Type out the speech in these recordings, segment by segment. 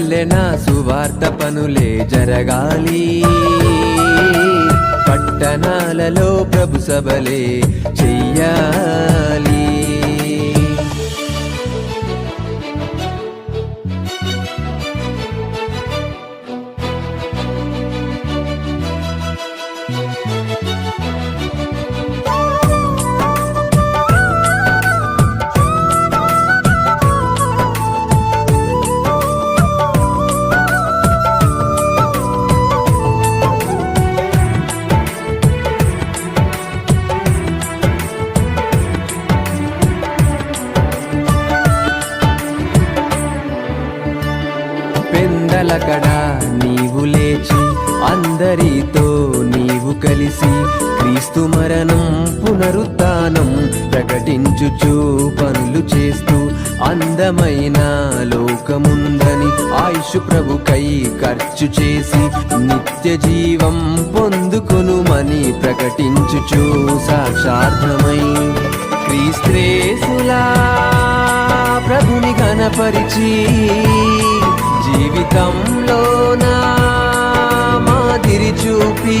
పల్లె సువార్త పనులే జరగాలి. పట్టణాలలో ప్రభు సభలే చెయ్యాలి. క్రీస్తు మరణం పునరుత్నం ప్రకటించుచు పనులు చేస్తూ అందమైన లోకముందని ఆయుష్ ప్రభుకై ఖర్చు చేసి నిత్య జీవం పొందుకొనుమని ప్రకటించుచు సాక్షార్థమై క్రీస్త్రేసులా ప్రభుని గణపరిచి జీవితంలో నా మాదిరి చూపి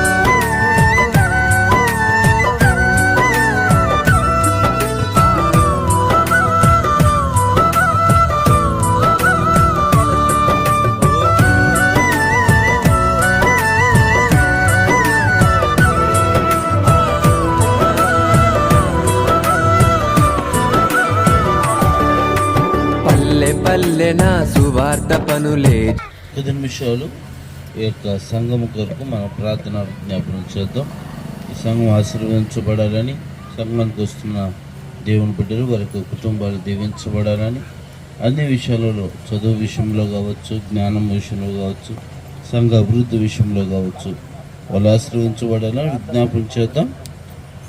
సువార్త పనులే. కొద్ది నిమిషాలు ఈ యొక్క సంఘము కొరకు మన ప్రార్థన జ్ఞాపనం చేద్దాం. ఈ సంఘం ఆశీర్వదించబడాలని సంఘానికి వస్తున్న దేవుని బిడ్డలు వారి యొక్క కుటుంబాలు దీవించబడాలని అన్ని విషయాలలో చదువు విషయంలో కావచ్చు జ్ఞానం విషయంలో కావచ్చు సంఘ అభివృద్ధి విషయంలో కావచ్చు వాళ్ళు ఆశీర్వించబడాలని విజ్ఞాపనం చేద్దాం.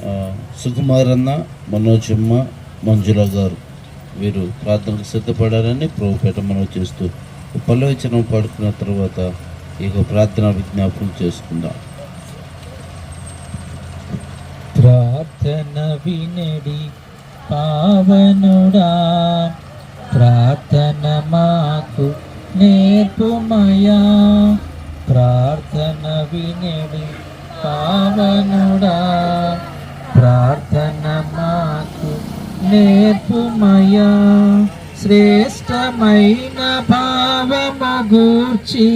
ఆ, సుకుమారన్న మనోజమ్మ మంజుల గారు. వీరు ప్రార్థనకు సిద్ధపడాలని ప్రభుపేట మనం చేస్తూ పల్లవిచనం పాడుకున్న తర్వాత ఇక ప్రార్థన విజ్ఞాపనం చేసుకుందాం. ప్రార్థన వినడి పావనుడా ప్రార్థన మాకు నేర్పుమయా ప్రార్థన వినడి పావనుడా ప్రార్థన మాకు నేర్పుమయా శ్రేష్టమైన భావమగూర్చి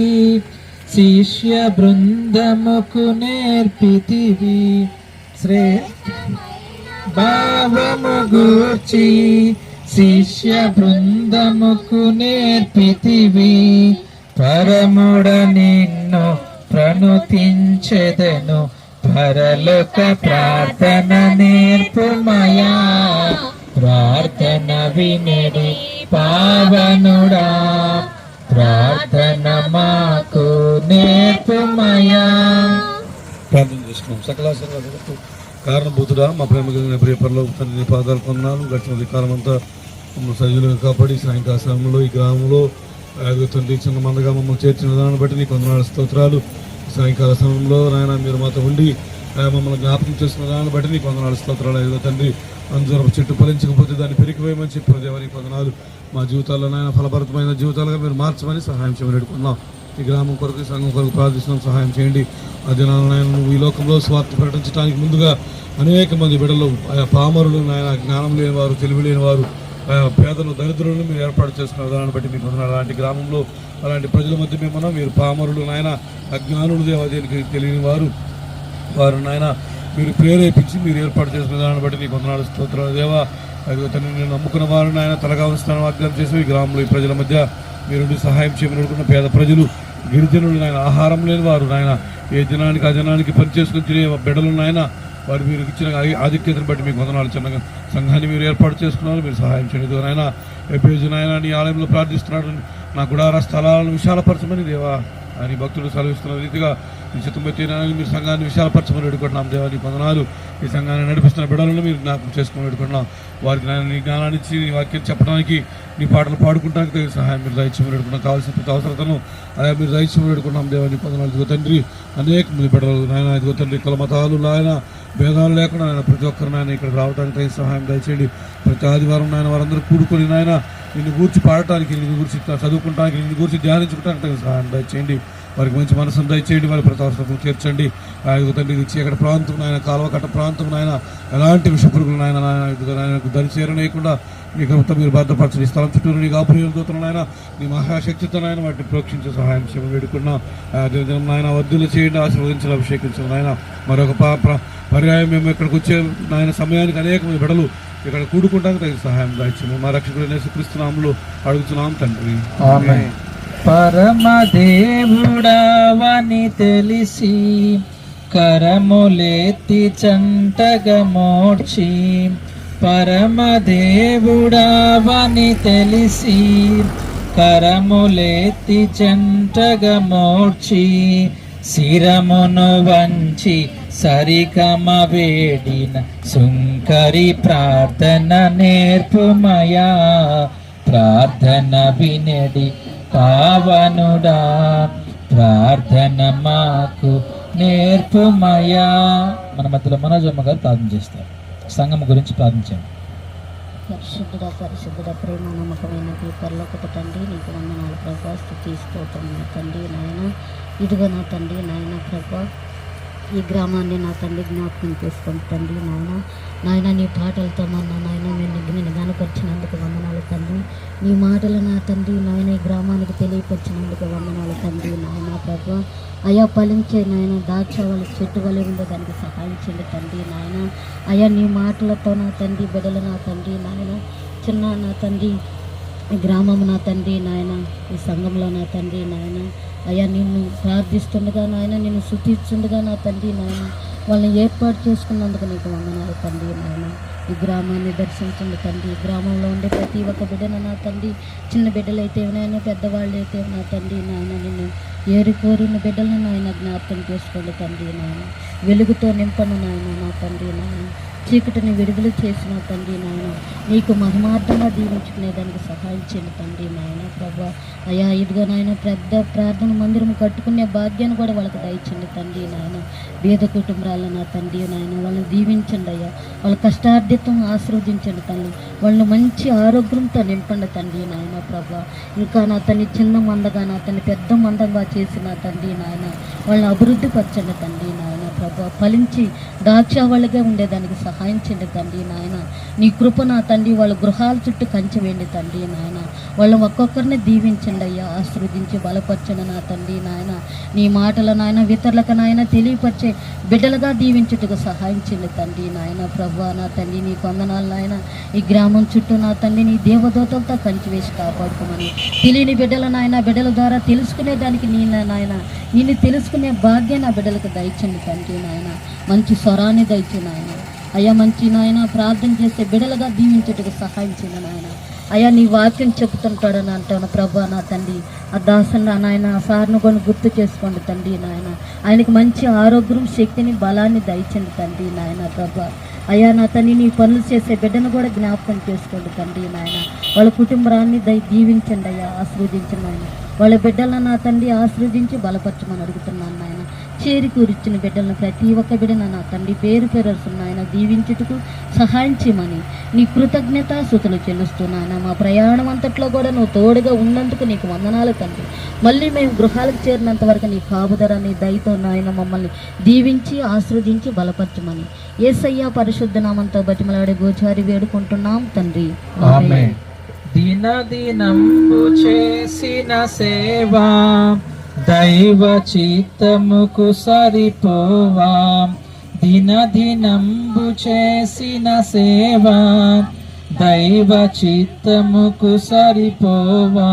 శిష్య బృందముకు నేర్పితివి. శ్రేష్ఠ భావముగూర్చి శిష్య బృందముకు నేర్పితివి. పరముడ నిన్ను ప్రణుతించెదను. పరలోక ప్రార్థన నేర్పుమయా వినడి పావనుడా ప్రార్థన మాకు నేర్పుమయా. ప్రార్థన చేసుకున్నాం. సకల కారణభూతుడా మా ప్రేమ కలిగిన ప్రియపరలో తండ్రి పాదాలు కొన్నాను గడిచిన కాలం అంతా మమ్మల్ని సజీలుగా కాపాడి సాయంకాల సమయంలో ఈ గ్రామంలో తండ్రి చిన్న మందగా మమ్మల్ని చేర్చిన దాన్ని బట్టి నీకు వందనాలు స్తోత్రాలు. సాయంకాల సమయంలో నాయన మీరు మాతో ఉండి మమ్మల్ని జ్ఞాపకం చేస్తున్న దాన్ని బట్టి నీకు వందనాలు స్తోత్రాలు. ఏదో తండ్రి అంజూరపు చెట్టు ఫలించకపోతే దాన్ని పెరిగిపోయమని చెప్పిన దేవానికి వందనాలు. మా జీవితాల్లో నాయన ఫలభరితమైన జీవితాలుగా మీరు మార్చమని సహాయం చేయమని ఈ గ్రామం కొరకు సంఘం కొరకు ప్రార్థిస్తున్నాం. సహాయం చేయండి. ఆ దినాలను నాయన నువ్వు ఈ లోకంలో స్వార్థ ప్రకటించడానికి ముందుగా అనేక మంది బిడ్డలు ఆయా పామరులు నాయన జ్ఞానం లేనివారు తెలివి లేనివారు ఆయా పేదలు దరిద్రులను మీరు ఏర్పాటు చేసుకున్న విధానాన్ని బట్టి మీకు వందనాలు. అలాంటి గ్రామంలో అలాంటి ప్రజల మధ్య మేము మీరు పామరులు నాయన అజ్ఞానులు దేవాదేనికి తెలియని వారు వారు నాయన మీరు ప్రేరేపించి మీరు ఏర్పాటు చేసిన దాన్ని బట్టి నీకు వందనాలు స్తోత్రాలు. దేవా అదిగో తండ్రి నేను నమ్ముకున్న వారు నాయన తలగా ఉంచుతాను వాగ్దానం చేసి ఈ గ్రామంలో ఈ ప్రజల మధ్య మీరు సహాయం చేయమనుకున్న పేద ప్రజలు గిరిజనులు నాయన ఆహారం లేని వారు నాయన ఏ జనానికి ఆ జనానికి పనిచేసుకుని తినే బిడ్డలు నాయన వారు మీరు ఇచ్చిన ఆధిక్యతను బట్టి మీకు వందనాలు చిన్న సంఘాన్ని మీరు ఏర్పాటు చేసుకున్నారు మీరు సహాయం చేయలేదు నాయన ఎబ్బేజు నాయన నీ ఆలయంలో ప్రార్థిస్తున్నాడు నా గుడార స్థలాలను విశాలపరచమని దేవా అని భక్తులు సెలవిస్తున్న రీతిగా ఈ చిత్తమెత్తి మీరు సంఘాన్ని విశాలపరచమని వేడుకుంటున్నాం. దేవా నీ ఈ సంఘాన్ని నడిపిస్తున్న బిడ్డలను మీరు జ్ఞాపకం చేసుకుని వేడుకుంటున్నాం. వారికి నాయన నీ జ్ఞానాన్ని ఇచ్చి నీ వాక్యం చెప్పడానికి నీ పాటలు పాడుకుంటానికి తగిన సహాయం మీరు దయచేమని వేడుకున్నాం కావాల్సిన ప్రతి అవసరతను అదే మీరు దయచేమని వేడుకున్నాం దేవా నీ ఇదిగో తండ్రి అనేక మంది బిడ్డలు నాయన ఇదిగో తండ్రి కుల మతాలు నాయన భేదాలు లేకుండా ఆయన ప్రతి ఒక్కరు నాయన ఇక్కడ రావడానికి ఆయన సహాయం దయచేయండి. ప్రతి ఆదివారం నాయన వారందరూ కూడుకొని నాయన నిన్ను గూర్చి పాడటానికి నిన్ను గురించి చదువుకుంటానికి నిన్ను గురించి ధ్యానించుకోవడానికి సహాయం దయచేయండి. వారికి మంచి మనసును దయచేయండి. వారి ప్రతి అవసరం తీర్చండి. ఆ తండ్రి ఇచ్చి అక్కడ ప్రాంతం నాయన కాలువ కట్ట ప్రాంతం నాయన ఎలాంటి విష పురుగులు నాయన నాయన ఇదిగో నాయన దరి చేరనేయకుండా నీ కవిత మీరు భద్రపరచండి ఈ స్థలం చుట్టూరు నీ దూతలు నాయన. నీ మహాశక్తితో నాయన వాటిని ప్రోక్షించే సహాయం చేయమని వేడుకున్నాం. దినం నాయన వద్దులు చేయండి ఆశీర్వదించాలి అభిషేకించాలి నాయన. మరొక పర్యాయం మేము ఇక్కడికి వచ్చే నాయన సమయానికి అనేక బిడలు ఇక్కడ కూడుకుంటానికి తగిన సహాయం దాయిచ్చాము. మా రక్షకుడు నేసుక్రీస్తునాములు అడుగుతున్నాం తండ్రి. పరమదేవుడవని తెలిసి కరములెత్తి చంటగా మోడ్చి పరమదేవుడావని తెలిసి కరములేతి చంటగా మోర్చి శిరమును వంచి సరికమ వేడిన సుంకరి ప్రార్థన నేర్పుమయా. ప్రార్థన వినడి పావనుడా. ప్రార్థన మాకు నేర్పుమయా. మన మధ్యలో మనోజమ్మ గారు ప్రార్థన చేస్తారు. సంఘం గురించి ప్రార్థించాం పరిశుద్ధుడ పరిశుద్ధుడ ప్రేమ నమ్మకమైన పరలోకత తండ్రి నీకు వందనాలు ప్రభా స్థుతి స్తోత్రం నా తండ్రి నాయన. ఇదిగో నా తండ్రి నాయన ప్రభా ఈ గ్రామాన్ని నా తండ్రి జ్ఞాపకం చేసుకోండి తండ్రి నాయన నాయన నీ పాటలతో మన నాయన నేను నేను గనపరిచినందుకు వందనాలు తండ్రి. నీ మాటలు నా తండ్రి నాయన ఈ గ్రామానికి తెలియపరిచినందుకు వందనాలు తండ్రి నాయన ప్రభు. అయా ఫలించే నాయన దాక్ష వాళ్ళ చెట్టు వలె ఉందో దానికి సహాయం చేయండి తండ్రి నాయన. అయా నీ మాటలతో నా తండ్రి బిడ్డలు నా తండ్రి నాయన. చిన్న నా తండ్రి ఈ గ్రామం నా తండ్రి నాయన ఈ సంఘంలో నా తండ్రి నాయన. అయ్యా నిన్ను ప్రార్థిస్తుండగా నాయన నిన్ను శుద్ధిస్తుండగా నా తండ్రి నాయన. వాళ్ళని ఏర్పాటు చేసుకున్నందుకు నీకు వందనాలు తండ్రి నాయన. ఈ గ్రామాన్ని దర్శించండి తండ్రి. గ్రామంలో ఉండే ప్రతి ఒక్క బిడ్డను నా తండ్రి. చిన్న బిడ్డలు అయితే నాయన పెద్దవాళ్ళు అయితే నా తండ్రి నాయన. నిన్ను ఏరి కోరిన బిడ్డలను నాయన జ్ఞాపకం చేసుకోండి తండ్రి నాయన. వెలుగుతో నింపను నాయన నా తండ్రి నాయన. చీకటిని విడుదల చేసిన తండ్రి నాయన నీకు మహిమార్థంగా దీవించుకునే దానికి సహాయం చేయండి తండ్రి నాయన ప్రభా. అయ్యా ఇదిగో నాయన పెద్ద ప్రార్థన మందిరం కట్టుకునే భాగ్యాన్ని కూడా వాళ్ళకి దయచండి తండ్రి నాయన. బీద కుటుంబాలను నా తండ్రి నాయన వాళ్ళని దీవించండి అయ్యా. వాళ్ళ కష్టార్థితం ఆశీర్వదించండి తండ్రి వాళ్ళని మంచి ఆరోగ్యంతో నింపండి తండ్రి నాయన ప్రభా. ఇంకా నా తల్లి చిన్న మందగా నా తల్లి పెద్ద మందంగా చేసిన తండ్రి నాయన వాళ్ళని అభివృద్ధి పరచండి తండ్రి నాయన. ప్రభా ఫలించి దాక్షావళిగా ఉండేదానికి సహాయం చేయండి తండ్రి నాయన. నీ కృప నా తండ్రి వాళ్ళ గృహాల చుట్టూ కంచి వేయండి తండ్రి నాయన. వాళ్ళని ఒక్కొక్కరిని దీవించండి అయ్యా ఆశీర్వదించి బలపరచండి నా తండ్రి నాయన. నీ మాటల నాయన ఇతరులకు నాయన తెలియపరిచే బిడ్డలుగా దీవించుటకు సహాయం చేయండి తండ్రి నాయన. ప్రభు నా తండ్రి నీ కొందనాలు నాయన. ఈ గ్రామం చుట్టూ నా తండ్రి నీ దేవదూతలతో కంచి వేసి కాపాడుకోమని. తెలియని బిడ్డల నాయన బిడ్డల ద్వారా తెలుసుకునే దానికి నీ నాయన. నిన్ను తెలుసుకునే భాగ్యం నా బిడ్డలకు దయచండి తండ్రి నాయన. మంచి స్వరాన్ని దయచు నాయన. అయ్యా మంచి నాయన ప్రార్థన చేసే బిడలుగా దీవించటకు సహాయించిన నాయన. అయ్యా నీ వాక్యం చెబుతుంటాడని అంటాను. ప్రభా నా తండ్రి ఆ దాసన్ నాయన ఆ సార్ను కొన్ని గుర్తు చేసుకోండి తండ్రి నాయన. ఆయనకి మంచి ఆరోగ్యం శక్తిని బలాన్ని దయచండి తండ్రి నాయన ప్రభా. అయ్యా నా తన్ని నీ పనులు చేసే బిడ్డను కూడా జ్ఞాపకం చేసుకోండి తండ్రి నాయన. వాళ్ళ కుటుంబాన్ని దయ దీవించండి అయ్యా ఆశీర్వదించండి ఆయన వాళ్ళ బిడ్డలను నా తండ్రి ఆశీర్వదించి బలపరచమని అడుగుతున్నాను నాయన. చేరి కూర్చున్న బిడ్డలను ప్రతి ఒక్క బిడ్డను నా తండ్రి పేరు పేరు నాయన దీవించుటకు సహాయం చేయమని నీ కృతజ్ఞత సుతులు చెల్లిస్తున్నాను. మా ప్రయాణం అంతట్లో కూడా నువ్వు తోడుగా ఉన్నందుకు నీకు వందనాలు తండ్రి. మళ్ళీ మేము గృహాలకు చేరినంత వరకు నీ కాపుదర నీ దయతో నాయన మమ్మల్ని దీవించి ఆశ్రదించి బలపరచమని ఏసయ్య పరిశుద్ధ నామంతో బతిమలాడే గోచారి వేడుకుంటున్నాం తండ్రి. ఆమేన్. దిన దినంబు చేసిన సేవా దైవ చిత్తముకు సరిపోవా. దిన దినంబు చేసిన సేవా దైవ చిత్తముకు సరిపోవా.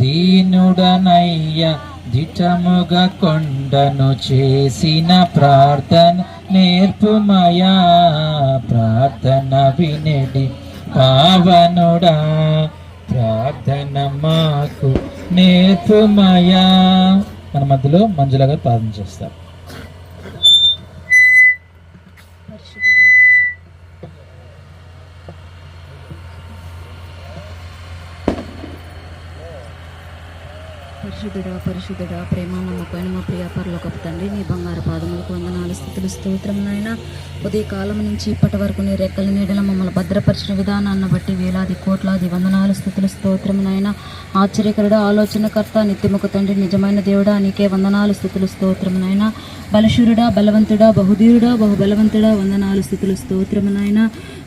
దీనుడనయ్య దిటముగా కొండను చేసిన ప్రార్థన నేర్పుమయా. ప్రార్థన వినడి పావనుడా ప్రార్థన మాకు నేర్పుమయా మన మధ్యలో మంజుల గారు ప్రార్థన చేస్తారు. పరిశుద్ధుడా పరిశుద్ధుడా ప్రేమ నమ్మకమైన మా ప్రియ పరలోకపు తండ్రి నీ బంగారు పాదములకు వందనాలు స్థితులు స్తోత్రం నాయన. ఉదయ కాలం నుంచి ఇప్పటి వరకు నీ రెక్కల నీడల మమ్మల్ని భద్రపరిచిన విధానాన్ని బట్టి వేలాది కోట్లాది వందనాలు స్థితులు స్తోత్రం నాయన. ఆశ్చర్యకరుడు ఆలోచనకర్త నిత్యముఖ తండ్రి నిజమైన దేవుడా నీకే వందనాలు స్థితులు స్తోత్రం నాయన. బలశూరుడా బలవంతుడా బహుధీరుడా బహుబలవంతుడా వందనాలు స్థితులు స్తోత్రం నాయన.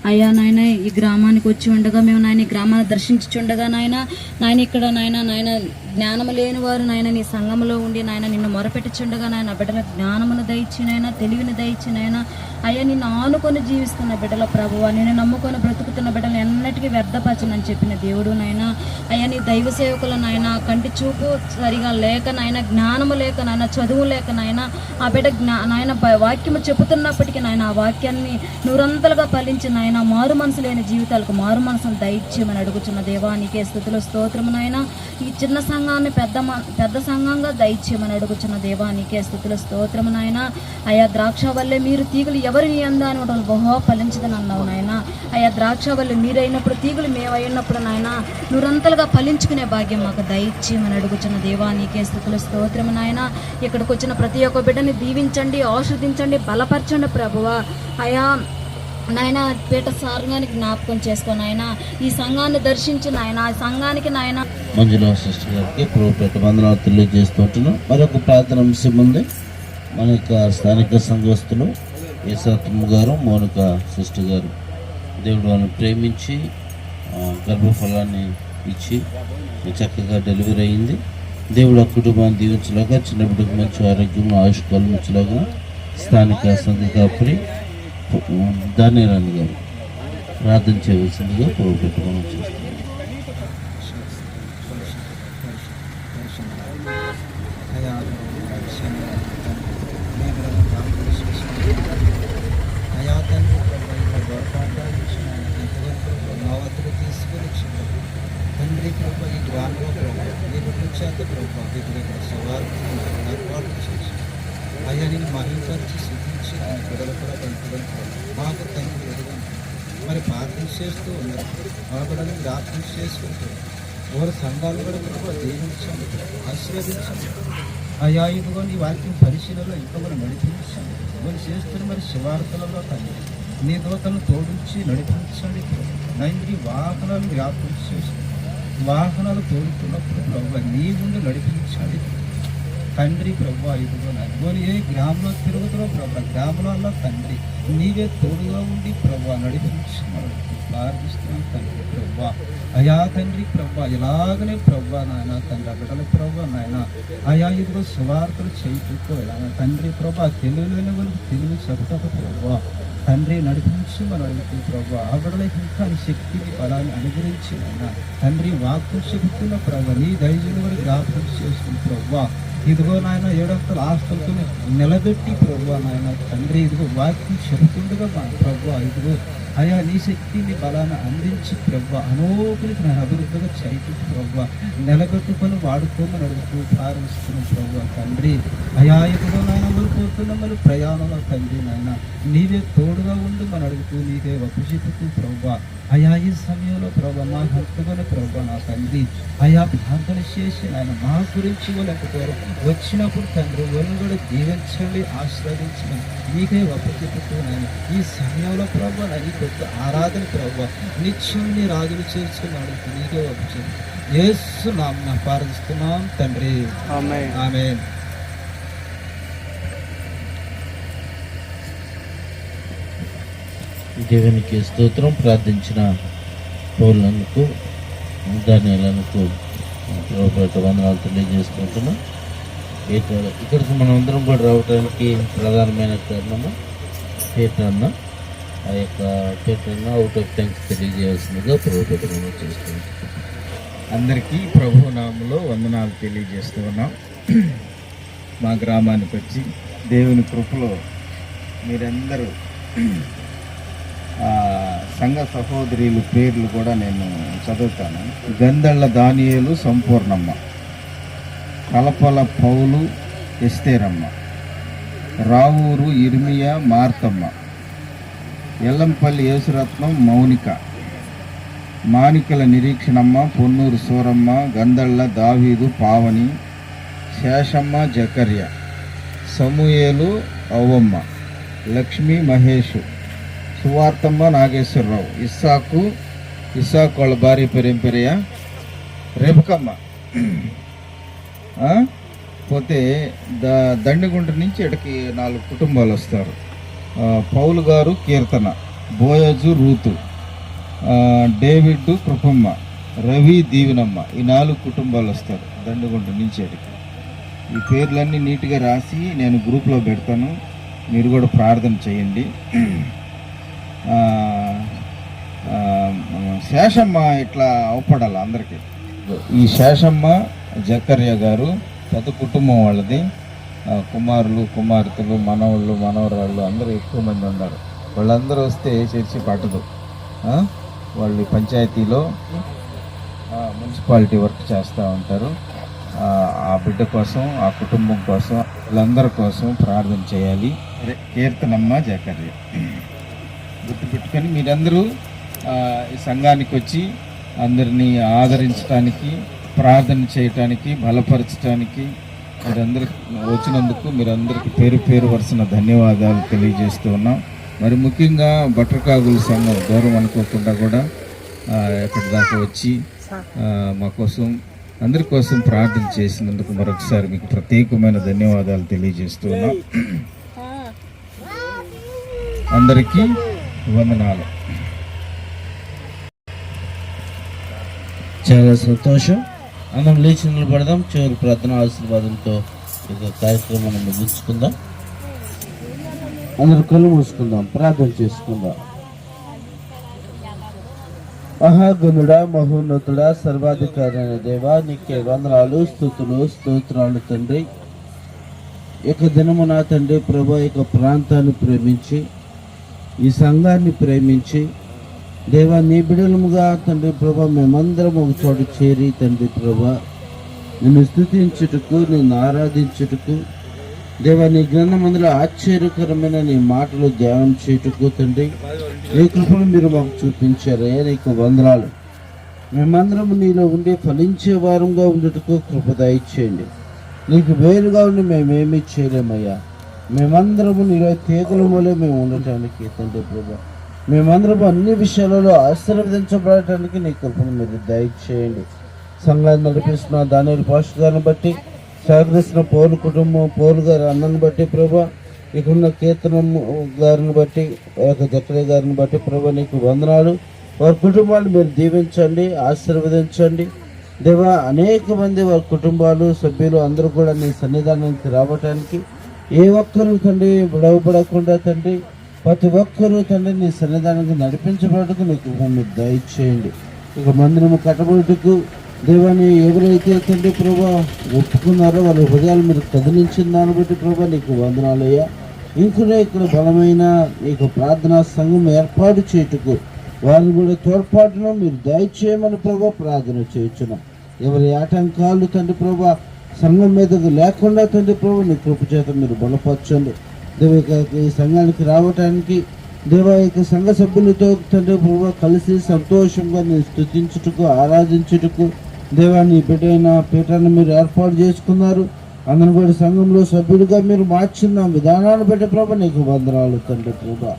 అయ్యా నాయన ఈ గ్రామానికి వచ్చి ఉండగా మేము నాయన ఈ గ్రామాన్ని దర్శించుండగా నాయన. నాయన ఇక్కడ నాయన నాయన జ్ఞానము లేని వారు నాయన నీ సంఘంలో ఉండి నాయన నిన్ను మొరపెట్టుచుండగా నాయన. బిడ్డల జ్ఞానమును దయచి నాయన తెలివిని దయచి నాయన. అయ్యా నిన్ను ఆనుకొని జీవిస్తున్న బిడ్డల ప్రభువ నిన్ను నమ్ముకొని బ్రతుకుతున్న బిడ్డలు ఎన్నటికీ వ్యర్థపరచనని చెప్పిన దేవుడు నాయన. అయ్యా నీ దైవ సేవకులు నాయన కంటి చూపు సరిగా లేక నాయన జ్ఞానము లేక నాయన చదువు లేక నాయన ఆ బిడ్డ జ్ఞా నాయన వాక్యము చెబుతున్నప్పటికీ నాయన ఆ వాక్యాన్ని నూరంతలుగా ఫలించి ఆయన మారు మనసు లేని జీవితాలకు మారు మనసును దైత్యమని అడుగుచున్న దేవా నీకే స్థుతులు స్తోత్రము నాయన. ఈ చిన్న సంఘాన్ని పెద్ద పెద్ద సంఘంగా దైత్యమని అడుగుచున్న దేవా నీకే స్థుతులు స్తోత్రము నాయన. అయా ద్రాక్ష వల్లే మీరు తీగలు ఎవరిని అందాని ఒకటి బహో ఫలించదని అన్నావు నాయన. అయ్యా ద్రాక్ష వల్లే మీరైనప్పుడు తీగలు మేమైనప్పుడు నాయన నూరంతలుగా ఫలించుకునే భాగ్యం మాకు దయచేయమని అడుగుచున్న దేవా నీకే స్థుతుల స్తోత్రము నాయన. ఇక్కడికి వచ్చిన ప్రతి ఒక్క బిడ్డని దీవించండి ఆస్వాదించండి బలపరచండి ప్రభువా. అయా నాయన పీట సారంగానికి జ్ఞాపకం చేసుకో నాయన. ఈ సంఘాన్ని దర్శించి నాయన ఆ సంఘానికి నాయన. మంజులా సిస్టర్ గారికి ప్రభుపేట వందనాలు తెలియజేస్తుంటున్నాం మరొక ప్రార్థన అంశం ఉంది మన యొక్క స్థానిక సంఘస్థులు యేసత్మ గారు మౌనిక సిస్టర్ గారు దేవుడు వాళ్ళని ప్రేమించి గర్భఫలాన్ని ఇచ్చి చక్కగా డెలివరీ అయింది. దేవుడు ఆ కుటుంబాన్ని దీవించలాగా చిన్న బిడ్డకు మంచి ఆరోగ్యం ఆయుష్కాలం ఇచ్చలాగా స్థానిక సంఘ కాపురి దానిరాని గారు ప్రార్థన చేయవలసిందిగా ప్రభుపేట మనం చేస్తున్నాం అయా తండ్రి నవతులు తీసుకొని తండ్రి ప్రభు ఈ గ్రామంలో ప్రభు మీరు చేత ప్రభు ఇక్కడ సవాలు ఏర్పాటు చేసి అయ్యా నేను మహింపరిచి శుద్ధించి నీ బిడ్డలు కూడా పంపడం మాకు తండ్రి ఎదుగును మరి ప్రార్థన చేస్తూ ఉన్నారు మా బిడ్డలు ప్రార్థన చేసుకుంటారు ఎవరి సంఘాలు కూడా ప్రభు. దీవించండి ఆశీర్వదించండి అయ్యా ఇదిగో నీ వాక్యం పరిశీలనలో ఇంకా మనం నడిపించండి మరి చేస్తున్న మరి శివార్తలలో తండ్రి నీ దోతను తోడించి నడిపించండి నంది వాహనాలు వ్యాపం చేసి వాహనాలు తోడుతున్నప్పుడు ప్రభు నీ ముందు నడిపించాలి. తండ్రి ప్రభు ఇదిగో నదిగోని ఏ గ్రామంలో తిరుగుతున్నావు ప్రభు గ్రామాలలో తండ్రి. నీవే తోడుగా ఉండి ప్రభు నడిపించమని ప్రార్థిస్తున్నాను తండ్రి ప్రభు అయా తండ్రి ప్రభు ఇలాగనే ప్రభు నాయన తండ్రి ఆ బిడ్డల ప్రభు నాయన. అయా ఇదిగో సువార్తలు చేయుటూ తండ్రి ప్రభు తెలుగులోనే వాళ్ళకి తెలుగు చెబుతాకు ప్రభు తండ్రి నడిపించి మనం ప్రభు ఆ బిడ్డలకి ఇంకా శక్తిని బలాన్ని అనుగ్రహించి నాయన తండ్రి వాక్కు చెబుతున్న ప్రభు నీ దైజులు కూడా జ్ఞాపకం చేసుకుని ప్రభు ఇదిగో నాయన ఏడంతల ఆస్తులతో నిలబెట్టి ప్రభు నాయన తండ్రి ఇదిగో వాక్యం చెబుతుండగా మా ప్రభు ఇదిగో అయా నీ శక్తిని బలాన్ని అందించి ప్రభు అనోపునికి నేను అభివృద్ధిగా చేయటం ప్రభు నిలబెట్టుకొని వాడుకోమని అడుగుతూ ప్రారంభిస్తున్నాం ప్రభు తండ్రి. అయా ఇదిగో నాయన వెళ్ళిపోతున్న మరి ప్రయాణంలో తండ్రి నాయన నీవే తోడుగా ఉండు మనం అడుగుతూ నీకే ఒప్పు చెబుతూ ప్రభు అయా ఈ సమయంలో ప్రభా మా హక్కులను ప్రభా నా తండ్రి. అయా ప్రార్థన చేసి ఆయన మా గురించి వాళ్ళకుతారు వచ్చినప్పుడు తండ్రి వాళ్ళు కూడా దీవించండి ఆశీర్వదించండి మీకే ఒప్పచెప్పుతూ నేను ఈ సమయంలో ప్రభా నీ కొత్త ఆరాధన ప్రభా నిత్యం నీ రాజులు చేర్చుకున్నాడు. నీకే ఒప్పచెప్పు యేసు నామన ప్రార్థిస్తున్నాం తండ్రి. ఆమె దేవునికి స్తోత్రం ప్రార్థించిన పౌరులకు ధాన్యాలకు ప్రభుత్వ వందనాలు తెలియజేసుకుంటున్నాం. ఇక్కడ ఇక్కడికి మనం అందరం కూడా రావడానికి ప్రధానమైన కారణము పేటన్న ఆ యొక్క పేటన్న అవుట్ ఆఫ్ థ్యాంక్స్ తెలియజేయాల్సిందిగా ప్రభుత్వం చేస్తున్నాం. అందరికీ ప్రభు నామంలో వందనాలు తెలియజేస్తూ ఉన్నాం. మా గ్రామానికి వచ్చి దేవుని కృపలో మీరందరూ సంఘ సహోదరులు పేర్లు కూడా నేను చదువుతాను. గందళ్ళ దానియేలు సంపూర్ణమ్మ. కలపల పౌలు ఎస్తేరమ్మ. రావూరు ఇర్మియా మార్తమ్మ. ఎల్లంపల్లి యేసురత్నం మౌనిక. మాణికల నిరీక్షణమ్మ పొన్నూరు సూరమ్మ గందళ్ళ దావీదు పావని శేషమ్మ జకర్య. సమూయేలు అవ్వమ్మ లక్ష్మీ మహేష్. సువార్తమ్మ నాగేశ్వరరావు. ఇస్సాకు ఇస్సాకు వాళ్ళ భార్య పేరు ఏం పేరయ్య? పోతే ద దండిగుంట నుంచి ఇక్కడికి నాలుగు కుటుంబాలు వస్తారు. పౌలు గారు కీర్తన బోయజు రూతు డేవిడ్ కృపమ్మ రవి దీవెనమ్మ ఈ నాలుగు కుటుంబాలు వస్తారు దండుగుంట నుంచి అడిగి ఈ పేర్లన్నీ నీట్గా రాసి నేను గ్రూప్లో పెడతాను. మీరు కూడా ప్రార్థన చేయండి. శేషమ్మ ఇట్లా అవపడాలి అందరికీ. ఈ శేషమ్మ జక్కర్య గారు పెద్ద కుటుంబం వాళ్ళది. కుమారులు కుమార్తెలు మనవళ్ళు మనవరాళ్ళు అందరూ ఎక్కువ మంది ఉన్నారు. వాళ్ళందరూ వస్తే చర్చి పట్టదు. వాళ్ళు పంచాయతీలో మున్సిపాలిటీ వర్క్ చేస్తూ ఉంటారు. ఆ, ఆ బిడ్డ కోసం ఆ కుటుంబం కోసం వాళ్ళందరి కోసం ప్రార్థన చేయాలి. అదే కీర్తనమ్మ జకర్య గుర్తుపెట్టుకొని మీరందరూ ఆ, ఈ సంఘానికి వచ్చి అందరినీ ఆదరించడానికి ప్రార్థన చేయటానికి బలపరచడానికి మీరందరూ వచ్చినందుకు మీరందరికీ పేరు పేరు వరుసన ధన్యవాదాలు తెలియజేస్తూ ఉన్నాం. మరి ముఖ్యంగా బట్రకాగుల సంఘం గౌరవం అనుకోకుండా కూడా ఎక్కడి దాకా వచ్చి మా కోసం అందరి కోసం ప్రార్థన చేసినందుకు మరొకసారి మీకు ప్రత్యేకమైన ధన్యవాదాలు తెలియజేస్తూ ఉన్నాం. అందరికీ వందనాలు. చాలా సంతోషం. అందరం లేచి నిలబడదాం. చివరి ప్రార్థన ఆశీర్వాదంతో ఈ యొక్క కార్యక్రమాన్ని ముగించుకుందాం అందరు కళ్ళు మూసుకుందాం. ప్రార్థన చేసుకుందాం. మహాగణుడా మహోన్నతుడా సర్వాధికారి అయిన దేవా నీకే వందనాలు స్థుతులు స్తోత్రాలు తండ్రి. ఇక దినమున తండ్రి ప్రభా ఇక ప్రాంతాన్ని ప్రేమించి ఈ సంఘాన్ని ప్రేమించి దేవా నీ బిడలముగా తండ్రి ప్రభా మేమందరం ఒక చోట చేరి తండ్రి ప్రభా నిన్ను స్థుతించుటకు నిన్ను ఆరాధించుటకు దేవా నీ గ్రంథమందులో ఆశ్చర్యకరమైన నీ మాటలు ధ్యానం చేయుటకు తండ్రి నీ కృపను మీరు మాకు చూపించారు నీకు వందనాలు. మేమందరం నీలో ఉండి ఫలించే వారంగా ఉండుటకు కృప దయచేయండి. నీకు వేరుగా ఉండి మేమేమీ చేయలేమయ్యా. మేమందరము నీలో తీగల మూలే మేము ఉండటానికి తండ్రి ప్రభా. మేమందరము అన్ని విషయాలలో ఆశీర్వదించబడటానికి నీ కృపను మీరు దయచేయండి. సంఘాన్ని నడిపిస్తున్న దాని పాస్టర్ గారిని బట్టి సహకరిస్తున్న పౌరు కుటుంబం పౌరు గారి అన్నను బట్టి ప్రభా ఇక్కడున్న కీర్తనం గారిని బట్టి ఆ యొక్క జక్కడే గారిని బట్టి ప్రభా నీకు వందనాలు. వారి కుటుంబాన్ని మీరు దీవించండి ఆశీర్వదించండి. దేవా అనేక మంది వారి కుటుంబాలు సభ్యులు అందరూ కూడా నీ సన్నిధానానికి రావటానికి ఏ ఒక్కరు తండ్రి విడవబడకుండా తండ్రి ప్రతి ఒక్కరూ తండ్రి నీ సన్నిధానానికి నడిపించబడకు నీకు మమ్మల్ని దయచేయండి. ఇక మందిరము కట్టబడుటకు దేవాన్ని ఎవరైతే తండ్రి ప్రభా ఒప్పుకున్నారో వాళ్ళ హృదయాలు మీరు కదిలించిన దాన్ని బట్టి ప్రభా నీకు వందనాలయ్యా ఇంకనే ఇక్కడ బలమైన నీకు ప్రార్థనా సంఘం ఏర్పాటు చేయుటకు వారిని కూడా తోడ్పాటును మీరు దయచేయమని ప్రభా ప్రార్థన చేయించున్నాం. ఎవరి ఆటంకాలు తండ్రి ప్రభా సంఘం మీదకు లేకుండా తండ్రి ప్రభు నీ కృప చేత మీరు బలపరచండి. దేవ ఈ సంఘానికి రావటానికి దేవా యొక్క సంఘ సభ్యులతో తండ్రి ప్రభు కలిసి సంతోషంగా నేను స్థుతించుటకు ఆరాధించుటకు దేవాన్ని పెట్టైన బిడ్డైన పీఠాన్ని మీరు ఏర్పాటు చేసుకున్నారు. అందరిని కూడా సంఘంలో సభ్యులుగా మీరు మార్చిన విధానాన్ని బట్టి ప్రభు నీకు వందనాలు తండ్రి ప్రభు.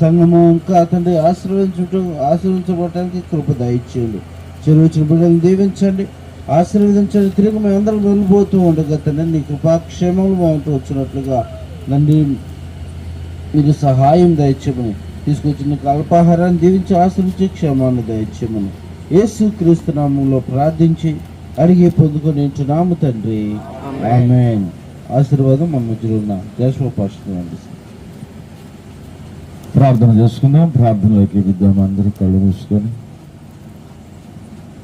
సంఘము ఇంకా తండ్రి ఆశీర్వదించుట ఆశీర్వించబడటానికి కృప దయచేయండి. చెరువుచిన బిడ్డలను దీవించండి. ఆశీర్వదించండి తిరిగి మేము అందరం వెళ్ళిపోతూ ఉండగా తండ్రి నీ కృపాక్షేమములు మా వెంట వచ్చినట్లుగా నండి మీరు సహాయం దయచేయమని తీసుకొచ్చిన అల్పాహారాన్ని దీవించి ఆశ్రయించి క్షేమాన్ని దయచేయమని యేసు క్రీస్తు నామంలో ప్రార్థించి అడిగి పొందుకొని నాము తండ్రి. ఆమేన్ ఆశీర్వాదం మన మధ్యలో పాస్టర్ అండి ప్రార్థన చేసుకుందాం. ప్రార్థనలోకి విద్దాం అందరూ కళ్ళు మూసుకొని.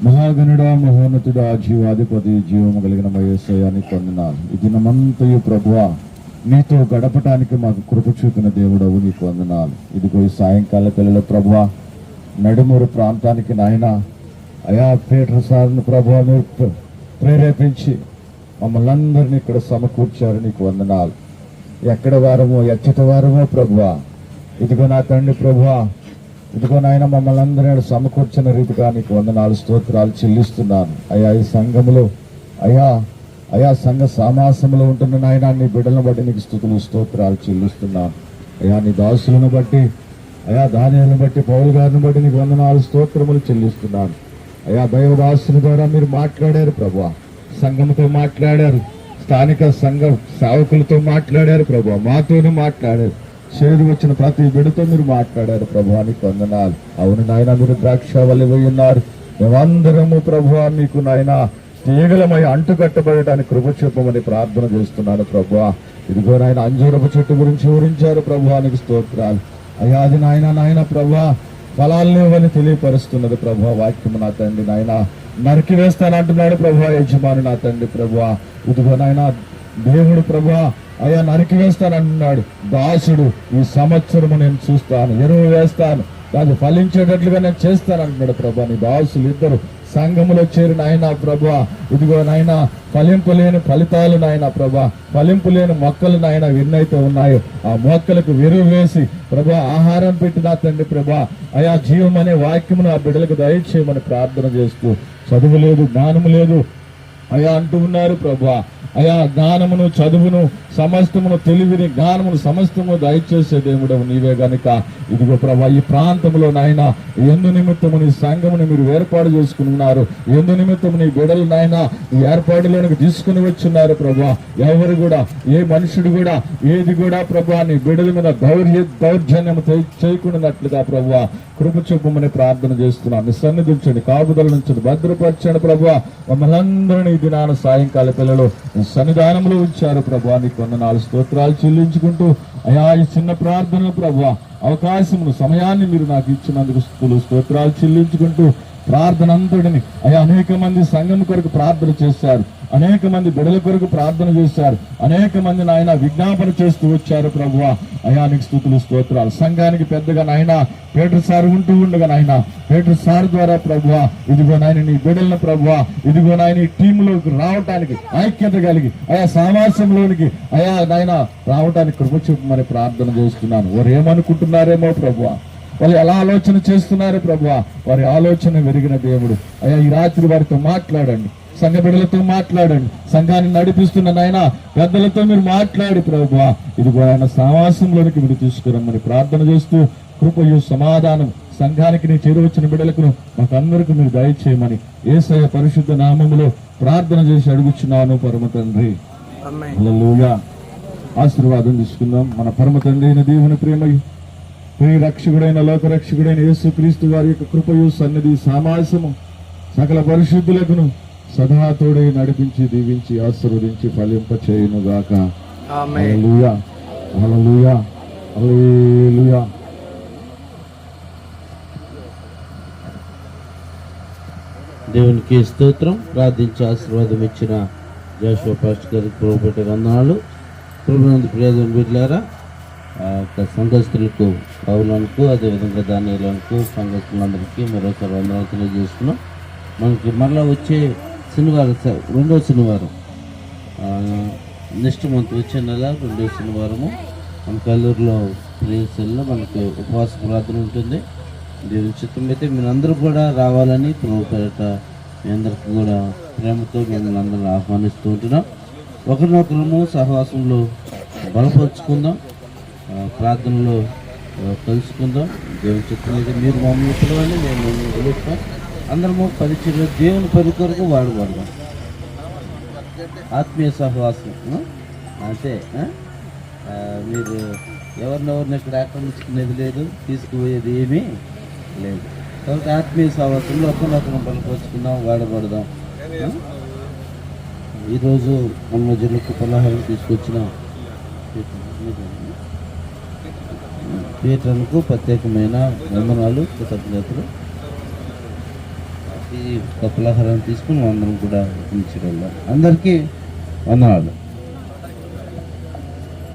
మహాగణుడా మహోన్నతుడా జీవాధిపతి జీవము కలిగిన మహేశ్వయాన్ని వందనాలు ఈ దినమంతయు ప్రభువ నీతో గడపటానికి మాకు కృప చూపిన దేవుడవు నీకు వందనాలు ఇదిగో ఈ సాయంకాల పిల్లల ప్రభువ నడుమూరు ప్రాంతానికి నాయన అయా పీటర్ సార్ని ప్రభువ మీరు ప్ర- ప్రేరేపించి మమ్మల్ని అందరినీ ఇక్కడ సమకూర్చారు నీకు వందనాలు. ఎక్కడ వారమో ఎచ్చట వారమో ప్రభువ ఇదిగో నా తండ్రి ప్రభువా ఇదిగో నాయన మమ్మల్ని అందరినీ సమకూర్చిన రీతిగా నీకు వందనాలు స్తోత్రాలు చెల్లిస్తున్నాను. అయా ఈ సంఘములో అయా అయా సంఘ సామాసములో ఉంటున్న నాయన నీ బిడ్డలను బట్టి నీకు స్థుతులు స్తోత్రాలు చెల్లిస్తున్నాను. అయా నీ దాసులను బట్టి అయా ధాన్యాలను బట్టి పౌల్ గారిని బట్టి నీకు వందనాలు స్తోత్రములు చెల్లిస్తున్నాను. అయా దైవదాసుల ద్వారా మీరు మాట్లాడారు ప్రభా సంఘముతో మాట్లాడారు స్థానిక సంఘ సేవకులతో మాట్లాడారు ప్రభా మాతోనే మాట్లాడారు. చేరు వచ్చిన ప్రతి బిడ్డతో మీరు మాట్లాడారు ప్రభువానికి వందనాలు అవును నాయన మీరు ద్రాక్ష వల్లి ఉన్నారు. మేమందరము ప్రభు మీకు నాయన తీగలమై అంటుకట్టబడటానికి కృప చెప్పమని ప్రార్థన చేస్తున్నాను ప్రభు. ఇదిగో నాయన అంజూరపు చెట్టు గురించి వివరించారు ప్రభువానికి స్తోత్రాలు. అయ్యా అది నాయన నాయన ప్రభా. ఫలాలు లేవని తెలియపరుస్తున్నది ప్రభు. వాక్యము నా తండ్రి నాయన. నరికి వేస్తానంటున్నాడు ప్రభు. యజమాని నా తండ్రి ప్రభు. ఇదిగో నాయన దేవుడు ప్రభా అయ్యా నరికి వేస్తానంటున్నాడు దాసుడు ఈ సంవత్సరము నేను చూస్తాను ఎరువు వేస్తాను. దాన్ని ఫలించేటట్లుగా నేను చేస్తాను అంటున్నాడు ప్రభా నీ దాసులు ఇద్దరు. సంఘములో చేరిన ఆయన ప్రభా ఇదిగో నాయన ఫలింపు లేని ఫలితాలు నాయన ప్రభా ఫలింపు లేని మొక్కలు నాయన ఎన్నైతే ఉన్నాయో ఆ మొక్కలకు విరువు వేసి ప్రభా ఆహారం పెట్టిన తండ్రి ప్రభా అయా జీవం అనే వాక్యమును ఆ బిడ్డలకు దయచేయమని ప్రార్థన చేస్తూ చదువు లేదు జ్ఞానము లేదు అయా అంటూ ఉన్నారు ప్రభా. అయా జ్ఞానమును చదువును సమస్తమును తెలివిని జ్ఞానమును సమస్తము దయచేసే దేవుడవు నీవే గనుక. ఇదిగో ప్రభా ఈ ప్రాంతంలో నాయన ఎందు నిమిత్తము నీ సంఘముని మీరు ఏర్పాటు చేసుకుని ఉన్నారు ఎందు నిమిత్తము నీ బిడలు నాయన ఈ ఏర్పాటులోనికి తీసుకుని వచ్చున్నారు ప్రభా. ఎవరు కూడా ఏ మనుషుడు కూడా ఏది కూడా ప్రభా నీ బిడల మీద దౌర్య దౌర్జన్యము చేయకుండా ప్రభా. కృప చూపమని ప్రార్థన చేస్తున్నాను నీ కాపుదల నుంచి భద్రపరచండి ప్రభు. మమ్మల్ని అందరినీ దినాన సాయంకాల పిల్లలు సన్నిధానంలో ఉంచారు ప్రభు. నీకు నాలుగు స్తోత్రాలు చెల్లించుకుంటూ అయా ఈ చిన్న ప్రార్థన ప్రభా అవకాశమును సమయాన్ని మీరు నాకు ఇచ్చినందుకు స్తుతులు స్తోత్రాలు చెల్లించుకుంటూ ప్రార్థన అంతటిని అయా అనేక మంది సంఘం కొరకు ప్రార్థన చేశారు. అనేక మంది బిడల కొరకు ప్రార్థన చేశారు. అనేక మంది నాయన విజ్ఞాపన చేస్తూ వచ్చారు ప్రభు అయానికి స్థుతులు స్తోత్రాలు. సంఘానికి పెద్దగా నాయన పేటర్ సార్ ఉంటూ ఉండగా నాయన పేటర్ సార్ ద్వారా ప్రభు ఇదిగో నాయన నీ బిడలను ప్రభు ఇదిగో నాయన ఈ టీంలోకి రావటానికి ఐక్యత కలిగి ఆయా సామాసంలోనికి అయా నాయన రావటానికి కృప చూపమని ప్రార్థన చేస్తున్నాను. వారు ఏమనుకుంటున్నారేమో ప్రభు వాళ్ళు ఎలా ఆలోచన చేస్తున్నారు ప్రభు వారి ఆలోచన వెరిగిన దేవుడు. అయ్యా ఈ రాత్రి వారితో మాట్లాడండి. సంఘ బిడ్డలతో మాట్లాడండి. సంఘాన్ని నడిపిస్తున్న నాయన పెద్దలతో మీరు మాట్లాడి ప్రభు ఇదిగో ఆయన సమాసంలోనికి మీరు తీసుకురమ్మని ప్రార్థన చేస్తూ కృపయు సమాధానం సంఘానికి నీ చేరువచ్చిన బిడ్డలకు మాకు అందరికీ మీరు దయచేయమని ఏసయ పరిశుద్ధ నామములో ప్రార్థన చేసి అడుగుచున్నాను పరమ తండ్రి. ఆశీర్వాదం తీసుకుందాం. మన పరమ తండ్రి అయిన దేవుని ప్రేమ ప్రియ రక్షకుడైన లోక రక్షకుడైన యేసు క్రీస్తు వారి యొక్క కృపయు సన్నిధి సామాసము సకల పరిశుద్ధులకును సదా తోడే నడిపించి దీవించి ఆశీర్వదించి ఫలింప చేయును గాక హల్లెలూయా. హల్లెలూయా. హల్లెలూయా. దేవునికి స్తోత్రం. ప్రార్థించి ఆశీర్వాదం ఇచ్చిన జాషువా పాస్ట్ గారికి ప్రభుపేట వందనాలు. ప్రభునందు బిడ్లారా ఆ యొక్క సంఘస్థులకు పౌరులకు అదేవిధంగా దానిలకు సంఘస్థులందరికీ మరోసారి వందనాలు తెలియజేస్తున్నాం. మనకి మరలా వచ్చే శనివారం స- రెండో శనివారం. నెక్స్ట్ మంత్ వచ్చే నెల రెండో శనివారము. మన కల్లూరులో ప్రేయర్సల్లో మనకు ఉపవాస ప్రార్థన ఉంటుంది. దేవుని చిత్తం అయితే మీరందరూ కూడా రావాలని ప్రభు మీ అందరికీ కూడా ప్రేమతో మిమ్మల్ని అందరూ ఆహ్వానిస్తూ ఉంటున్నాం. ఒకరినొకరము సహవాసంలో బలపరుచుకుందాం. ప్రార్థనలో కలుసుకుందాం. దేవుని చిత్తం అయితే మీరు మమ్మల్ని పిలవండి మేము పిలుస్తాం. అందరము పరిచయం దేవుని పని కొరకు వాడబడదాం ఆత్మీయ సహవాసం అంతే మీరు ఎవరినెవరిని ఇక్కడ ఆక్రమించుకునేది లేదు తీసుకుపోయేది ఏమీ లేదు. కాబట్టి ఆత్మీయ సహవాసంలో ఒకరినొకరు పలుకొచ్చుకుందాం వాడబడదాం ఈరోజు మన జిల్లాకు పలహారం తీసుకొచ్చిన పీటర్కు ప్రత్యేకమైన వందనాలు కృతజ్ఞతలు. ఈ పలహారం తీసుకుని అందరం కూడా ఉంచి అందరికీ వందనాలు.